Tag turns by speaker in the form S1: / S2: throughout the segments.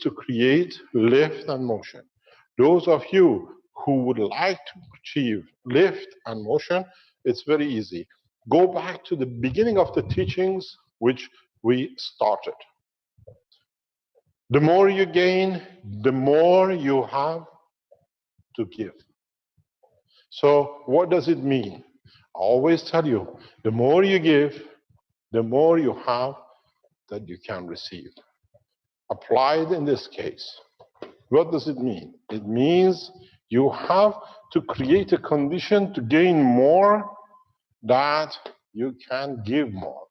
S1: to create lift and motion. Those of you who would like to achieve lift and motion, it's very easy. Go back to the beginning of the teachings which we started. The more you gain, the more you have to give. So what does it mean? I always tell you, the more you give, the more you have that you can receive. Applied in this case, what does it mean? It means you have to create a condition to gain more that you can give more.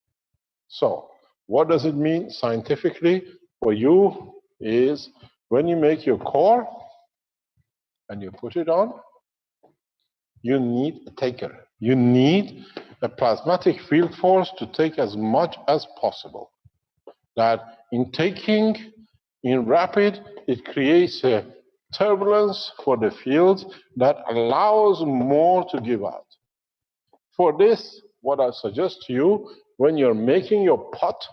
S1: So what does it mean scientifically for you is when you make your core and you put it on, you need a taker. You need a plasmatic field force to take as much as possible. That in taking in rapid, it creates a turbulence for the field that allows more to give out. For this, what I suggest to you, when you're making your pot,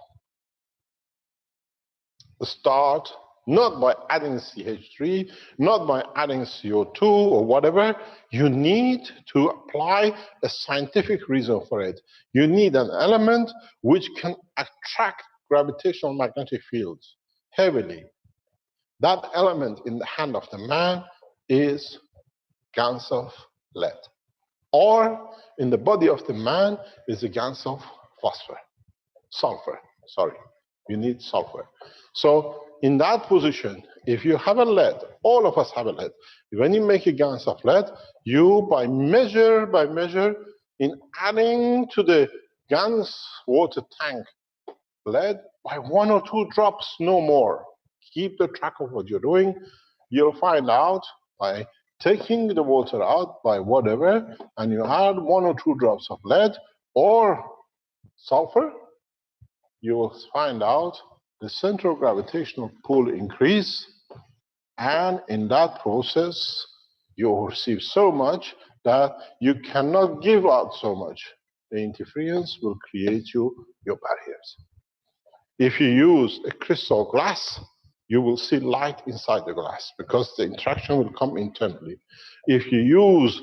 S1: start not by adding CH3, not by adding CO2 or whatever. You need to apply a scientific reason for it. You need an element which can attract gravitational magnetic fields heavily. That element in the hand of the man is guns of lead. Or in the body of the man is a of phosphor, sulfur, sorry. You need sulfur. So in that position, if you have a lead, all of us have a lead. When you make a GaNs of lead, you by measure by measure, in adding to the GaNs water tank lead by one or two drops, no more. Keep the track of what you're doing. You'll find out by taking the water out by whatever, and you add one or two drops of lead or sulfur, you will find out the central gravitational pull increase, and in that process, you receive so much that you cannot give out so much. The interference will create you your barriers. If you use a crystal glass, you will see light inside the glass because the interaction will come internally. If you use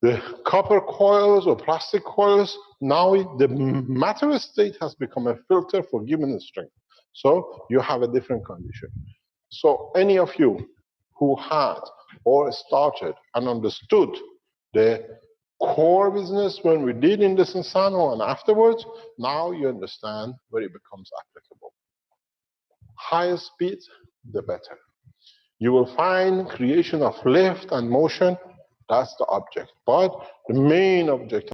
S1: the copper coils or plastic coils, now the matter state has become a filter for given strength. So you have a different condition. So any of you who had or started and understood the core business when we did in the Sensano and afterwards, now you understand where it becomes applicable. Higher speed, the better. You will find creation of lift and motion, that's the object. But the main object